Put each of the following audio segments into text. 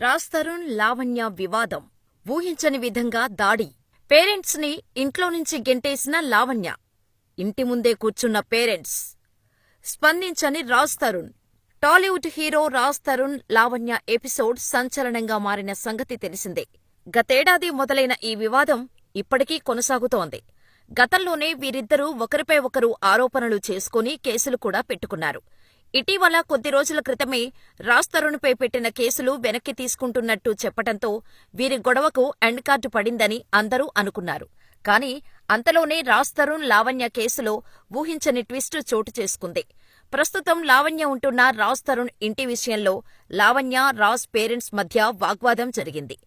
రాజ్ తరుణ్ లావణ్య వివాదం. ఊహించని విధంగా దాడి. పేరెంట్స్ని ఇంట్లో నుంచి గెంటేసిన లావణ్య. ఇంటి ముందే కూర్చున్న parents. స్పందించని Raj Tarun. Tollywood hero Raj Tarun Lavanya episode సంచలనంగా మారిన సంగతి తెలిసిందే. గతేడాది మొదలైన ఈ వివాదం ఇప్పటికీ కొనసాగుతోంది. గతంలోనే వీరిద్దరూ ఒకరిపై ఒకరు ఆరోపణలు చేసుకుని కేసులు కూడా పెట్టుకున్నారు. ఇటీవల కొద్ది రోజుల క్రితమే రాజ్ తరుణ్పై పెట్టిన కేసులు వెనక్కి తీసుకుంటున్నట్టు చెప్పటంతో వీరి గొడవకు ఎండ్ కార్డు పడిందని అందరూ అనుకున్నారు. కానీ అంతలోనే రాజ్ తరుణ్ లావణ్య కేసులో ఊహించని ట్విస్ట్ చోటు చేసుకుంది. ప్రస్తుతం లావణ్య ఉంటున్న రాజ్ తరుణ్ ఇంటి విషయంలో లావణ్య రాజ్ పేరెంట్స్ మధ్య వాగ్వాదం జరిగింది.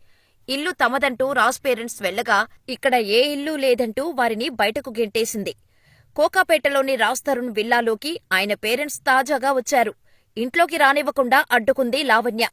ఇల్లు తమదంటూ రాజ్ పేరెంట్స్ వెళ్ళగా ఇక్కడ ఏ ఇల్లు లేదంటూ వారిని బయటకు గెంటేసింది. కోకాపేటలోని రాజ్ తరుణ్ విల్లాలోకి ఆయన పేరెంట్స్ తాజాగా వచ్చారు. ఇంట్లోకి రానివ్వకుండా అడ్డుకుంది లావణ్య.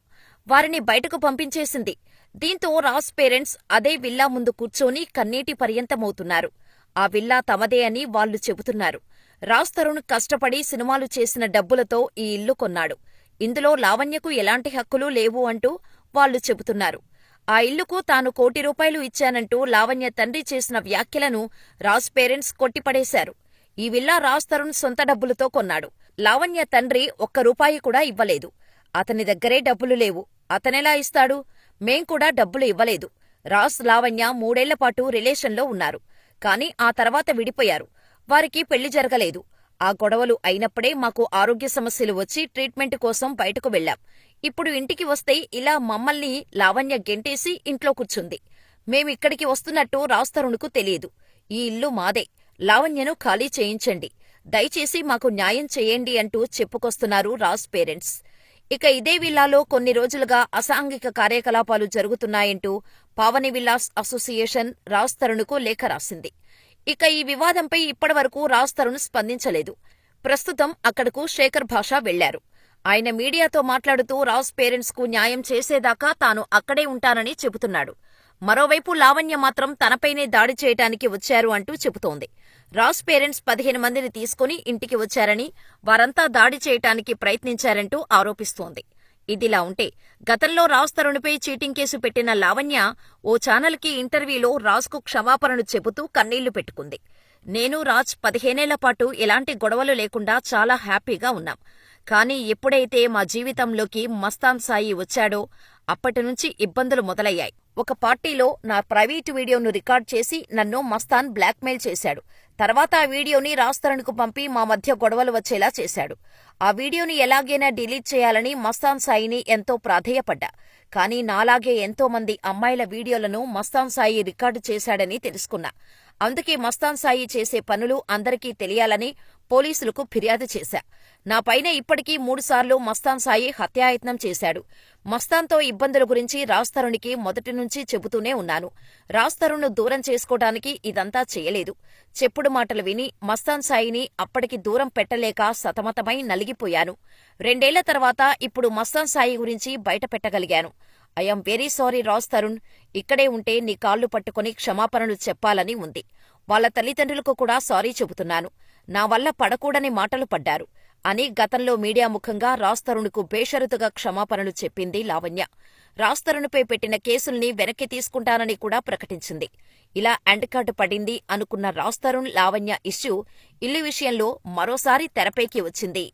వారిని బయటకు పంపించేసింది. దీంతో రాజ్ పేరెంట్స్ అదే విల్లా ముందు కూర్చొని కన్నీటి పర్యంతమవుతున్నారు. ఆ విల్లా తమదే అని వాళ్ళు చెబుతున్నారు. రాజ్ తరుణ్ కష్టపడి సినిమాలు చేసిన డబ్బులతో ఈ ఇల్లు కొన్నాడు. ఇందులో లావణ్యకు ఎలాంటి హక్కులు లేవు అంటూ వాళ్ళు చెబుతున్నారు. ఆ ఇల్లుకు తాను కోటి రూపాయలు ఇచ్చానంటూ లావణ్య తండ్రి చేసిన వ్యాఖ్యలను రాజ్ పేరెంట్స్ కొట్టిపడేశారు. ఈ విల్లా రాజ్ తరుణ్ సొంత డబ్బులతో కొన్నాడు. లావణ్య తండ్రి ఒక్క రూపాయి కూడా ఇవ్వలేదు. అతని దగ్గరే డబ్బులు లేవు. అతనెలా ఇస్తాడు? మేం కూడా డబ్బులు ఇవ్వలేదు. రాజ్ లావణ్య మూడేళ్ళపాటు రిలేషన్లో ఉన్నారు. కాని ఆ తర్వాత విడిపోయారు. వారికి పెళ్ళి జరగలేదు. ఆ గొడవలు అయినప్పుడే మాకు ఆరోగ్య సమస్యలు వచ్చి ట్రీట్మెంట్ కోసం బయటకు వెళ్ళాం ఇప్పుడు ఇంటికి వస్తే ఇలా మమ్మల్ని లావణ్య గెంటేసి ఇంట్లో కూర్చుంది. మేమిక్కడికి వస్తున్నట్టు రాజ్ తరుణ్కు తెలియదు. ఈ ఇల్లు మాదే. లావణ్యను ఖాళీ చేయించండి. దయచేసి మాకు న్యాయం చేయండి అంటూ చెప్పుకొస్తున్నారు రాజ్ పేరెంట్స్. ఇక ఇదే విల్లాలో కొన్ని రోజులుగా అసాంఘిక కార్యకలాపాలు జరుగుతున్నాయంటూ పావని విల్లాస్ అసోసియేషన్ రాజ్ తరుణ్కు లేఖ రాసింది. ఇక ఈ వివాదంపై ఇప్పటివరకు రాజ్ తరుణ్ స్పందించలేదు. ప్రస్తుతం అక్కడకు శేఖర్ భాష వెళ్ళారు. ఆయన మీడియాతో మాట్లాడుతూ రాజ్ పేరెంట్స్కు న్యాయం చేసేదాకా తాను అక్కడే ఉంటానని చెబుతున్నాడు. మరోవైపు లావణ్య మాత్రం తనపైనే దాడి చేయటానికి వచ్చారు అంటూ చెబుతోంది. రాజ్ పేరెంట్స్ పదిహేను మందిని తీసుకుని ఇంటికి వచ్చారని వారంతా దాడి చేయటానికి ప్రయత్నించారంటూ ఆరోపిస్తోంది. ఇదిలా ఉంటే గతంలో రాజ్ తరుణ్పై చీటింగ్ కేసు పెట్టిన లావణ్య ఓ ఛానల్కి ఇంటర్వ్యూలో రాజ్కు క్షమాపణను చెబుతూ కన్నీళ్ళు పెట్టుకుంది. నేను రాజ్ పదిహేనేళ్ళ పాటు ఎలాంటి గొడవలు లేకుండా చాలా హ్యాపీగా ఉన్నాం. కానీ ఎప్పుడైతే మా జీవితంలోకి మస్తాన్ సాయి వచ్చాడో అప్పటినుంచి ఇబ్బందులు మొదలయ్యాయి. ఒక పార్టీలో నా ప్రైవేటు వీడియోను రికార్డ్ చేసి నన్ను మస్తాన్ బ్లాక్మెయిల్ చేశాడు. తర్వాత ఆ వీడియోని రాస్తరణ్కు పంపి మా మధ్య గొడవలు వచ్చేలా చేశాడు. ఆ వీడియోని ఎలాగైనా డిలీట్ చేయాలని మస్తాన్ సాయిని ఎంతో ప్రాధేయపడ్డా. కానీ నాలాగే ఎంతో మంది అమ్మాయిల వీడియోలను మస్తాన్ సాయి రికార్డు చేశాడని తెలుసుకున్నా. అందుకే మస్తాన్ సాయి చేసే పనులు అందరికీ తెలియాలని పోలీసులకు ఫిర్యాదు చేశా. నాపైన ఇప్పటికీ మూడుసార్లు మస్తాన్ సాయి హత్యాయత్నం చేశాడు. మస్తాన్తో ఇబ్బందుల గురించి రాస్తరుణికి మొదటి నుంచి చెబుతూనే ఉన్నాను. రాజ్తరుణ్ను దూరం చేసుకోటానికి ఇదంతా చేయలేదు. చెప్పుడు మాటలు విని మస్తాన్ సాయిని అప్పటికి దూరం పెట్టలేక సతమతమై నలిగిపోయాను. రెండేళ్ళ తర్వాత ఇప్పుడు మస్తాన్ సాయి గురించి బయట పెట్టగలిగాను. I'm very sorry Raj Tarun. ఇక్కడే ఉంటే నీ కాళ్ళు పట్టుకుని క్షమాపణలు చెప్పాలని ఉంది. వాళ్ళ తల్లిదండ్రులకు కూడా సారీ చెబుతున్నాను. నా వల్ల పడకూడని మాటలు పడ్డారు. అని గతంలో మీడియా ముఖంగా రాజ్తరుణ్కు బేషరతుగా క్షమాపణలు చెప్పింది లావణ్య. రాజ్ తరుణ్పై పెట్టిన కేసుల్ని వెనక్కి తీసుకుంటానని కూడా ప్రకటించింది. ఇలా ఎండ్ పడింది అనుకున్న రాజ్ తరుణ్ లావణ్య ఇష్యూ ఇల్లు విషయంలో మరోసారి తెరపైకి వచ్చింది.